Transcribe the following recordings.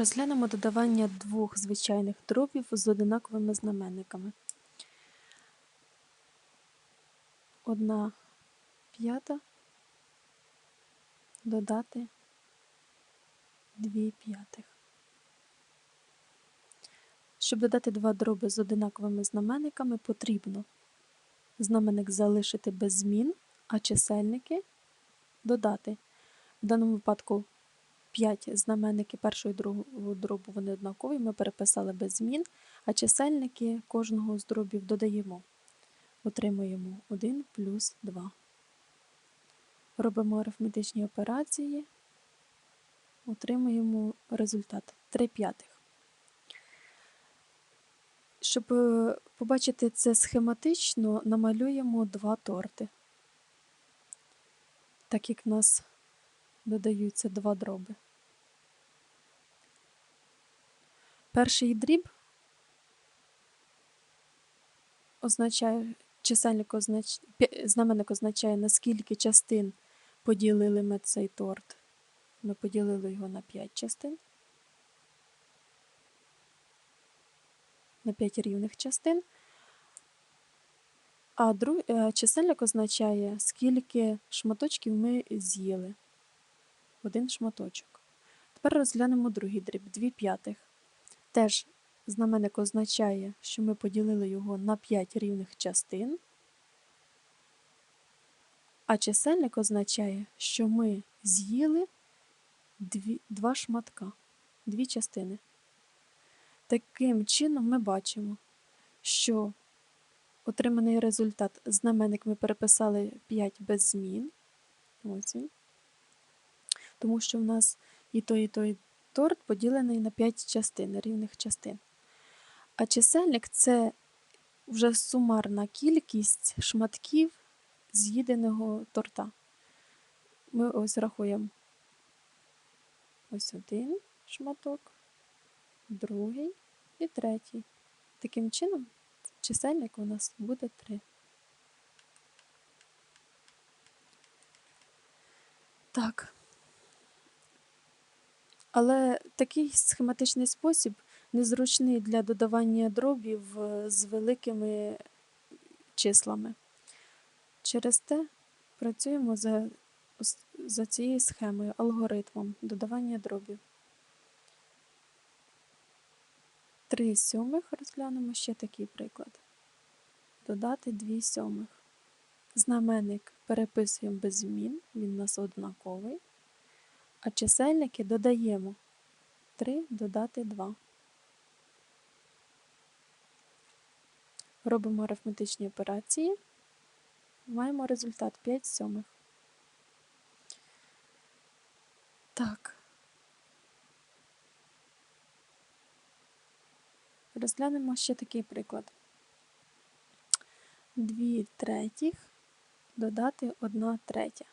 Розглянемо додавання двох звичайних дробів з одинаковими знаменниками. Одна п'ята додати дві п'ятих. Щоб додати два дроби з одинаковими знаменниками, потрібно знаменник залишити без змін, а чисельники додати. В даному випадку 5 знаменники першого і другого дробу вони однакові, ми переписали без змін, а чисельники кожного з дробів додаємо. Отримуємо 1 плюс 2. Робимо арифметичні операції, отримуємо результат 3 п'ятих. Щоб е, побачити це схематично, намалюємо два торти. Так як в нас додаються два дроби. Перший дріб означає, чисельник означ... знаменник означає, наскільки частин поділили ми цей торт. Ми поділили його на 5 частин. На 5 рівних частин. А друг... е, чисельник означає, скільки шматочків ми з'їли. Один шматочок. Тепер розглянемо другий дріб, 2 п'ятих. Теж знаменник означає, що ми поділили його на 5 рівних частин, а чисельник означає, що ми з'їли дві, два шматка, дві частини. Таким чином ми бачимо, що отриманий результат знаменник ми переписали 5 без змін. Ось він. Тому що в нас і той, і той торт поділений на 5 частин, рівних частин. А чисельник це вже сумарна кількість шматків з'їденого торта. Ми ось рахуємо ось один шматок, другий і третій. Таким чином, чисельник у нас буде 3. Так. Але такий схематичний спосіб незручний для додавання дробів е, з великими числами. Через те працюємо за, за цією схемою, алгоритмом додавання дробів. 3 сьомих розглянемо ще такий приклад. Додати 2 сьомих. Знаменник переписуємо без змін, він у нас однаковий. А чисельники додаємо 3 додати 2. Робимо арифметичні операції. Маємо результат 5 сьомих. Так. Розглянемо ще такий приклад. 2 третіх додати 1 третя.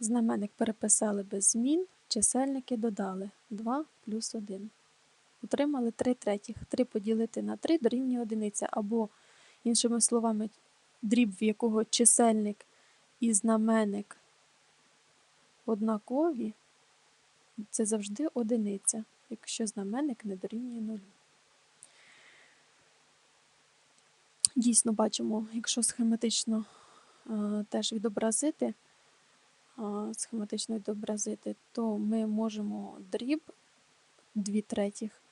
Знаменник переписали без змін, чисельники додали 2 плюс 1. Отримали 3 третіх. 3 поділити на 3 дорівнює одиниця. Або, іншими словами, дріб, в якого чисельник і знаменник однакові, це завжди одиниця, якщо знаменник не дорівнює нулю. Дійсно бачимо, якщо схематично е, теж відобразити, схематично відобразити, то ми можемо дріб 2 третіх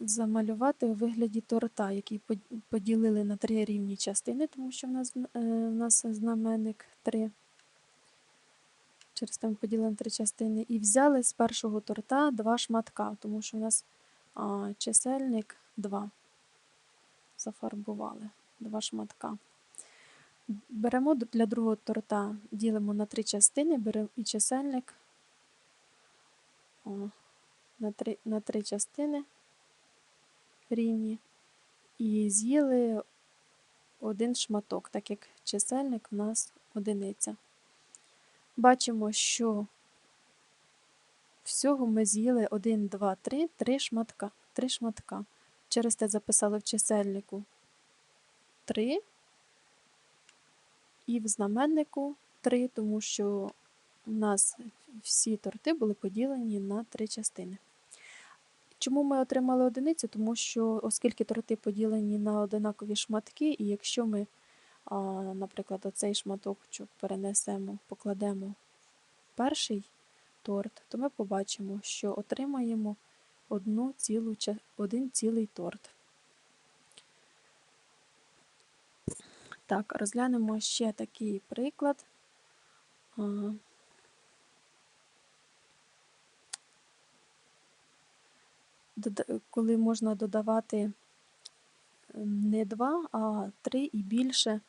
замалювати у вигляді торта, який поділили на три рівні частини, тому що в нас, е, в нас знаменник 3. Через те ми поділили на три частини. І взяли з першого торта два шматка, тому що в нас чисельник 2. Зафарбували два шматка. Беремо для другого торта, ділимо на три частини, беремо і чисельник о, на, три, на три частини рівні. І з'їли один шматок, так як чисельник у нас одиниця. Бачимо, що всього ми з'їли 1, 2, 3, 3 шматка. 3 шматка. Через те записали в чисельнику 3 і в знаменнику 3, тому що у нас всі торти були поділені на три частини. Чому ми отримали одиницю? Тому що, оскільки торти поділені на одинакові шматки, і якщо ми, наприклад, оцей шматочок перенесемо, покладемо перший торт, то ми побачимо, що отримаємо одну цілу, один цілий торт. Так, розглянемо ще такий приклад. Коли можна додавати не два, а три і більше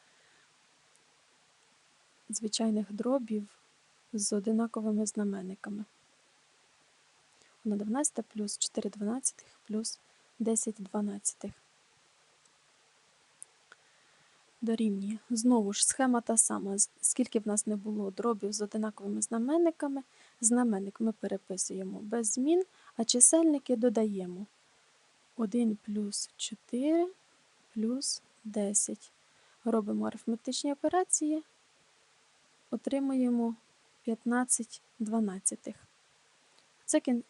звичайних дробів з одинаковими знаменниками. 1 12 плюс 4 12 плюс 10 12. Дорівнює. Знову ж схема та сама. Скільки б нас не було дробів з одинаковими знаменниками, знаменник ми переписуємо без змін, а чисельники додаємо 1 плюс 4 плюс 10. Робимо арифметичні операції, отримуємо 15 дванадцятих. Це кін-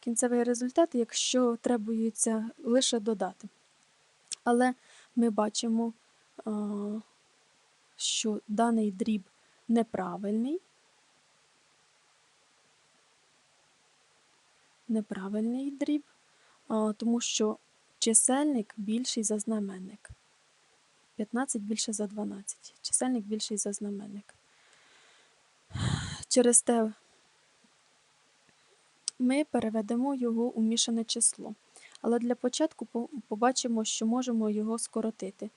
кінцевий результат, якщо требується лише додати. Але ми бачимо, що даний дріб неправильний. Неправильний дріб, тому що чисельник більший за знаменник. 15 більше за 12. Чисельник більший за знаменник. Через те ми переведемо його у мішане число. Але для початку побачимо, що можемо його скоротити.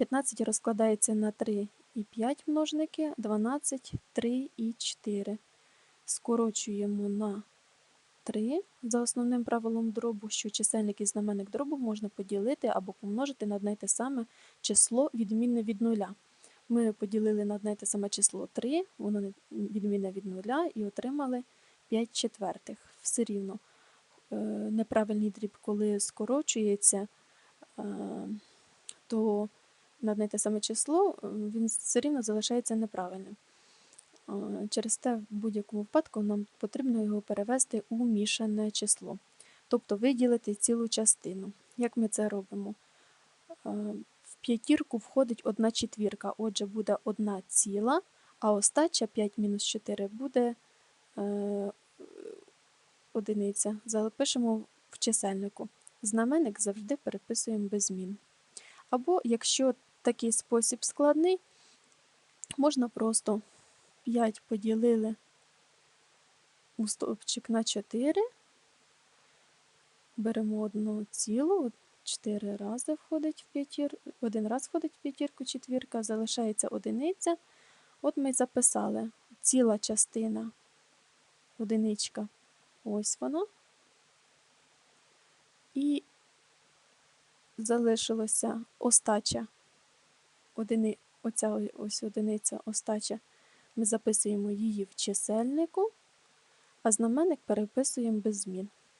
15 розкладається на 3 і 5 множники, 12, 3 і 4. Скорочуємо на 3 за основним правилом дробу, що чисельник і знаменник дробу можна поділити або помножити на одне й те саме число відмінне від нуля. Ми поділили на одне й те саме число 3, воно не- відмінне від нуля, і отримали 5 четвертих. Все рівно е, неправильний дріб, коли скорочується, е, то на одне те саме число він все рівно залишається неправильним. Е, Через те, в будь-якому випадку, нам потрібно його перевести у мішане число, тобто виділити цілу частину. Як ми це робимо? Е, В п'ятірку входить одна четвірка, отже, буде одна ціла, а остача 5 мінус 4 буде е, одиниця. Запишемо в чисельнику. Знаменник завжди переписуємо без змін. Або, якщо такий спосіб складний, можна просто 5 поділили у стовпчик на 4. Беремо одну цілу, 4 рази входить в п'ятір, один раз входить в п'ятірку четвірка, залишається одиниця. От ми записали ціла частина, одиничка, ось воно. І залишилося остача. Одини, оця ось одиниця остача. Ми записуємо її в чисельнику, а знаменник переписуємо без змін.